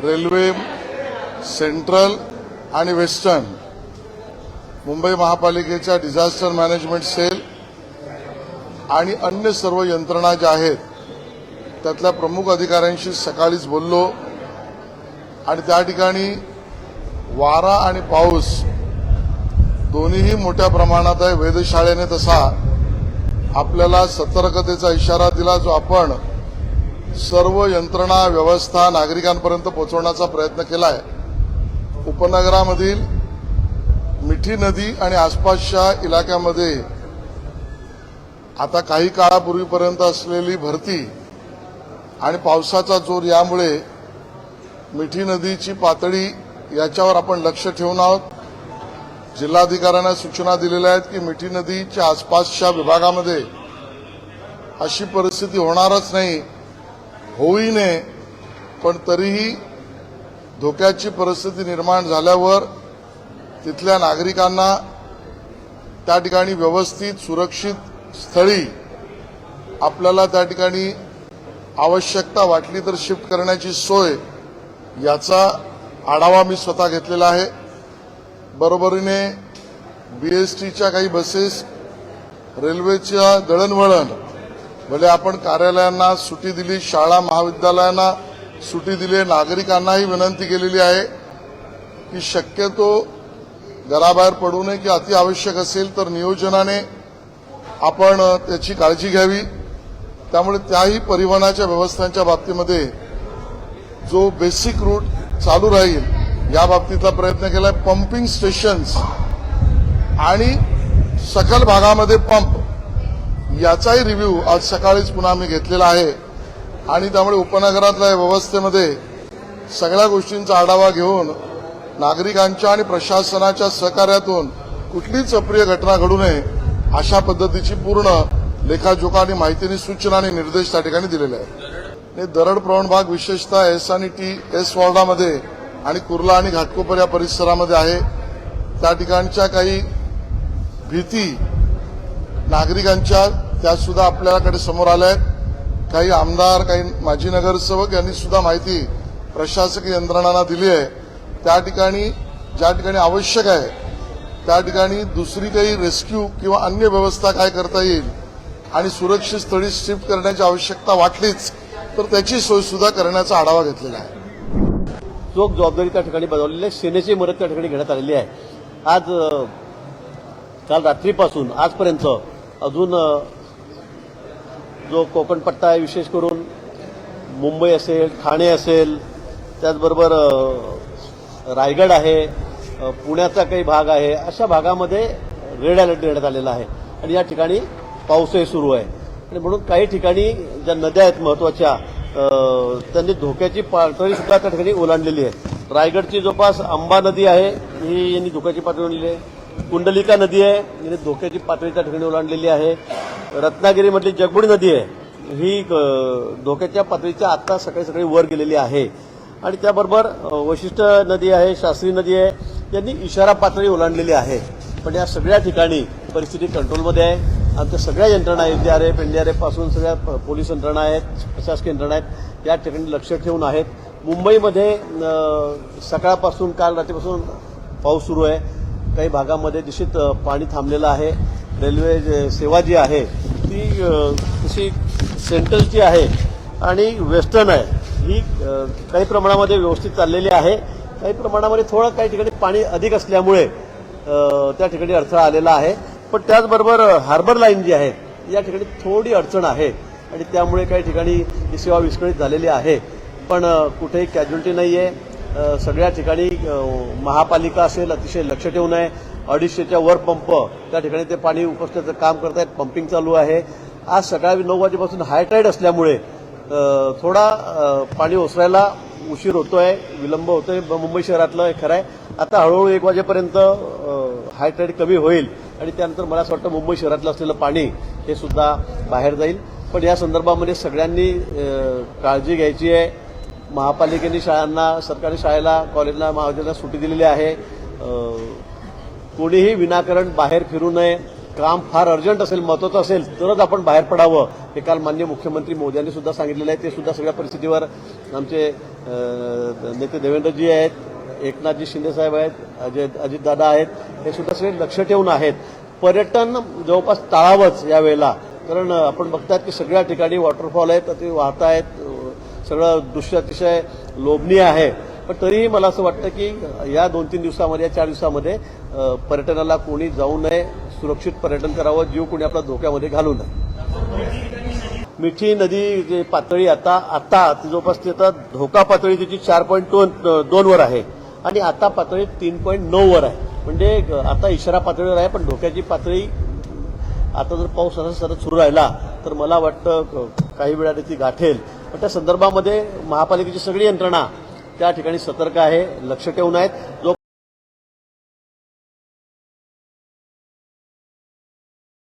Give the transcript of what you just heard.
Railway central आणि western. Mumbai महापालिकेच्या disaster management sale आणि अन्य सर्व यंत्रणा ज्या आहेत त्यातल्या प्रमुख अधिकाऱ्यांशी सकाळीच बोललो. आणि त्या ठिकाणी वारा आणि पाऊस दोन्हीही मोठ्या प्रमाणात आहे. वेधशाळेने तसा आपल्याला सतर्कतेचा इशारा दिला जो आपण सर्व यंत्रणा व्यवस्था नागरिकांपर्यंत पोहोचवण्याचा प्रयत्न केलाय. उपनगरामधील मिठी नदी आणि आसपासच्या इलाक्यामध्ये आता काही काळापूर्वीपर्यंत असलेली भरती आणि पावसाचा जोर यामुळे मिठी नदीची पातळी याच्यावर आपण लक्ष ठेवून आहोत. जिल्हाधिकाऱ्यांना सूचना दिलेल्या आहेत की मिठी नदीच्या आसपासच्या विभागामध्ये अशी परिस्थिती होणारच नाही. होई नये पण तरीही धोक्याची परिस्थिती निर्माण झाल्यावर तिथल्या नागरिकांना त्या ठिकाणी व्यवस्थित सुरक्षित स्थळी आपल्याला त्या ठिकाणी आवश्यकता वाटली तर शिफ्ट करण्याची सोय याचा आढावा मी स्वतः घेतलेला आहे. बरोबरीने बीएसटीच्या काही बसेस रेल्वेच्या दळणवळण भले आपण कार्यालयांना सुटी दिली शाळा महाविद्यालयांना सुटी दिली नागरिकांनाही विनंती केलेली आहे की शक्यतो घराबाहेर पडू नये की अति आवश्यक असेल तर नियोजनाने आपण त्याची काळजी घ्यावी. त्यामुळे त्याही परिवहनाच्या व्यवस्थांच्या बाबतीमध्ये जो बेसिक रूट चालू राहील या बाबतीतला प्रयत्न केलाय. पंपिंग स्टेशन्स आणि सकल भागामध्ये पंप याचाही रिव्ह्यू आज सकाळीच पुन्हा मी घेतलेला आहे. आणि त्यामुळे उपनगरातल्या या व्यवस्थेमध्ये सगळ्या गोष्टींचा आढावा घेऊन नागरिकांच्या आणि प्रशासनाच्या सहकार्यातून कुठलीच अप्रिय घटना घडू नये अशा पद्धतीची पूर्ण लेखाजोखा आणि माहितीनी सूचना आणि निर्देश त्या ठिकाणी दिलेले आहेत. दरड प्रवण भाग विशेषतः एस आणि टी एस वॉर्डामध्ये आणि कुर्ला आणि घाटकोपर या परिसरामध्ये आहे. त्या ठिकाणच्या काही भीती नागरिकांच्या त्या सुद्धा आपल्याकडे समोर आल्या. आहेत काही आमदार काही माजी नगरसेवक यांनी सुद्धा माहिती प्रशासकीय यंत्रणांना दिली आहे. त्या ठिकाणी ज्या ठिकाणी आवश्यक आहे त्या ठिकाणी दुसरी काही रेस्क्यू किंवा अन्य व्यवस्था काय करता येईल आणि सुरक्षित स्थळी शिफ्ट करण्याची आवश्यकता वाटलीच तर त्याची सोय सुद्धा करण्याचा आढावा घेतलेला आहे. चोख जबाबदारी त्या ठिकाणी बजावलेली आहे. सेनेची मदत त्या ठिकाणी घेण्यात आलेली आहे. आज काल रात्रीपासून आजपर्यंत अजून जो कोकण पट्टा आहे विशेष करून मुंबई असेल ठाणे असेल त्याचबरोबर रायगड आहे पुण्याचा काही भाग आहे अशा भागामध्ये रेड अलर्ट देण्यात आलेला आहे. आणि या ठिकाणी पाऊसही सुरू आहे. आणि म्हणून काही ठिकाणी ज्या नद्या आहेत महत्त्वाच्या त्यांनी धोक्याची पातळी सुद्धा त्या ठिकाणी ओलांडलेली आहे. रायगडची जवळपास आंबा नदी आहे ही यांनी धोक्याची पातळी ओलांडली आहे. कुंडलिका नदी आहे. यांनी धोक्याची पातळी त्या ठिकाणी ओलांडलेली आहे. रत्नागिरीमधली जगबुडी नदी आहे. ही धोक्याच्या पातळीच्या आत्ता सकाळी सकाळी वर गेलेली आहे. आणि त्याबरोबर वशिष्ठ नदी आहे शास्त्री नदी आहे. यांनी इशारा पातळी ओलांडलेली आहे. पण या सगळ्या ठिकाणी परिस्थिती कंट्रोलमध्ये आहे. आमच्या सगळ्या यंत्रणा एनडीआरएफ एनडीआरएफपासून सगळ्या पोलीस यंत्रणा आहेत प्रशासकीय यंत्रणा आहेत या ठिकाणी लक्ष ठेवून आहेत. मुंबईमध्ये सकाळपासून काल रात्रीपासून पाऊस सुरू आहे. काही भागामध्ये निश्चित पाणी थांबलेलं आहे. रेल्वे जे सेवा जी आहे ती अ, तशी सेंट्रलची आहे आणि वेस्टर्न आहे ही काही प्रमाणामध्ये व्यवस्थित चाललेली आहे. काही प्रमाणामध्ये थोडं काही ठिकाणी पाणी अधिक असल्यामुळे त्या ठिकाणी अडथळा आलेला आहे. पण त्याचबरोबर हार्बर लाईन जी आहे या ठिकाणी थोडी अडचण आहे आणि त्यामुळे काही ठिकाणी ही सेवा विस्कळीत झालेली आहे. पण कुठेही कॅज्युलिटी नाही आहे सगळ्या ठिकाणी महापालिका असेल अतिशय लक्ष ठेवून आहे. अडीचशेच्या वर पंप त्या ठिकाणी ते पाणी उपसण्याचं काम करतायत पंपिंग चालू आहे. आज सकाळी नऊ वाजेपासून हाय टाईड असल्यामुळे थोडा पाणी ओसरायला उशीर होतोय विलंब होतोय. ब- मुंबई शहरातलं हे खरं आहे. आता हळूहळू एक वाजेपर्यंत हाय टाईड कमी होईल. आणि त्यानंतर मला असं वाटतं मुंबई शहरातलं असलेलं पाणी हे सुद्धा बाहेर जाईल. पण या संदर्भामध्ये सगळ्यांनी काळजी घ्यायची आहे. महापालिकेने शाळांना सरकारी शाळेला कॉलेजला महाविद्यालयाला सुट्टी दिलेली आहे. कोणीही विनाकारण बाहेर फिरू नये. काम फार अर्जंट असेल महत्वाचं असेल तरच आपण बाहेर पडावं. हे काल मान्य मुख्यमंत्री मोदी यांनी सुद्धा सांगितलेलं आहे. ते सुद्धा सगळ्या परिस्थितीवर आमचे नेते देवेंद्रजी आहेत एकनाथजी शिंदेसाहेब आहेत अजय अजितदादा आहेत. हे सुद्धा सगळे लक्ष ठेवून आहेत. पर्यटन जवळपास टाळावंच यावेळेला. कारण आपण बघतात की सगळ्या ठिकाणी वॉटरफॉल आहेत ते वाहत आहेत सगळं दृश्य अतिशय लोभनीय आहे. पण तरीही मला असं वाटतं की या दोन तीन दिवसामध्ये या चार दिवसामध्ये पर्यटनाला कोणी जाऊ नये सुरक्षित पर्यटन करावं जीव कोणी आपला धोक्यामध्ये घालू नये. मिठी नदी जे पातळी आता आता ती जवळपास ती आता धोका पातळी तिची चार पॉईंट दोन दोनवर आहे. आणि आता पातळी तीन पॉईंट नऊ वर आहे. म्हणजे आता इशारा पातळीवर आहे पण धोक्याची पातळी आता जर पाऊस असा सतत सुरू राहिला तर मला वाटतं काही वेळाने ती गाठेल. त्या संदर्भामध्ये महापालिकेची सगळी यंत्रणा त्या ठिकाणी सतर्क आहे लक्ष ठेवून आहेत. जो